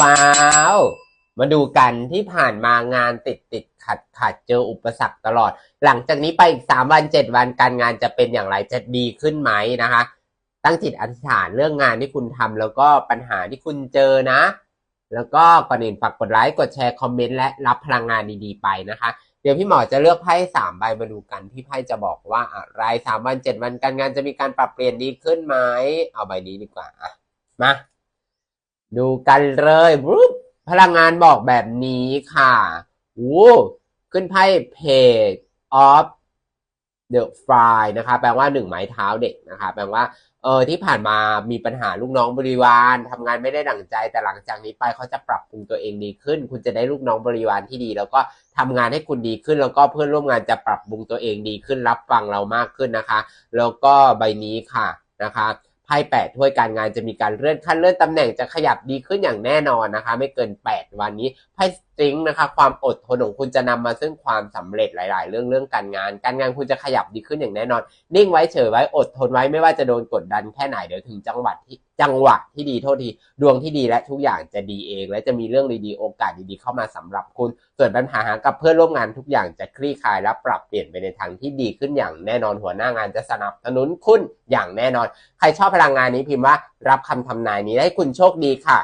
ว้าว มาดูกันที่ผ่านมางานติดติดขัดขัดเจออุปสรรคตลอด หลังจากนี้ไปอีกสามวันเจ็ดวันการงานจะเป็นอย่างไรจะดีขึ้นไหมนะคะ ตั้งจิตอธิษฐานเรื่องงานที่คุณทำแล้วก็ปัญหาที่คุณเจอนะ แล้วก็ก่อนอื่นฝากกดไลค์กดแชร์คอมเมนต์และรับพลังงานดีๆไปนะคะ เดี๋ยวพี่หมอจะเลือกไพ่สามใบมาดูกันที่ไพ่จะบอกว่าอะไรสามวันเจ็ดวันการงานจะมีการปรับเปลี่ยนดีขึ้นไหมเอาใบนี้ดีกว่ามา ดูกันเลยรูปพลังงานบอกแบบนี้ค่ะวู้ขึ้นไพ่ page of the fly นะคะ แปลว่าหนึ่งไม้เท้าเด็กนะคะ แปลว่า เออที่ผ่านมามีปัญหาลูกน้องบริวารทำงานไม่ได้ดั่งใจ แต่หลังจากนี้ไปเขาจะปรับปรุงตัวเองดีขึ้น คุณจะได้ลูกน้องบริวารที่ดี แล้วก็ทำงานให้คุณดีขึ้น แล้วก็เพื่อนร่วมงานจะปรับปรุงตัวเองดีขึ้น รับฟังเรามากขึ้นนะคะ แล้วก็ใบนี้ค่ะนะคะ ไพ่แปดถ้วยการงานจะมีการเลื่อนขั้นเลื่อนตำแหน่งจะขยับดีขึ้นอย่างแน่นอนนะคะ ไม่เกิน 8 วันนี้ไพ่สตริงนะคะ ความอดทนของคุณจะนำมาซึ่งความสำเร็จหลาย ๆ เรื่องเรื่องการงาน การงานคุณจะขยับดีขึ้นอย่างแน่นอน นิ่งไว้เฉยไว้อดทนไว้ไม่ว่าจะโดนกดดันแค่ไหนเดี๋ยวถึงจังหวัดที่จังหวะที่ดีโทษทีดวงที่ดีและทุกอย่างจะดีเอง และจะมีเรื่องดีๆโอกาสดีๆเข้ามาสำหรับคุณส่วนปัญหากับเพื่อนร่วมงานทุกอย่างจะคลี่คลายและปรับเปลี่ยนไปในทางที่ดีขึ้นอย่างแน่นอนหัวหน้างานจะสนับสนุนคุณอย่างแน่นอน ใครชอบพลังงานนี้พิมพ์ว่ารับคำทำนายนี้ให้คุณโชคดีค่ะ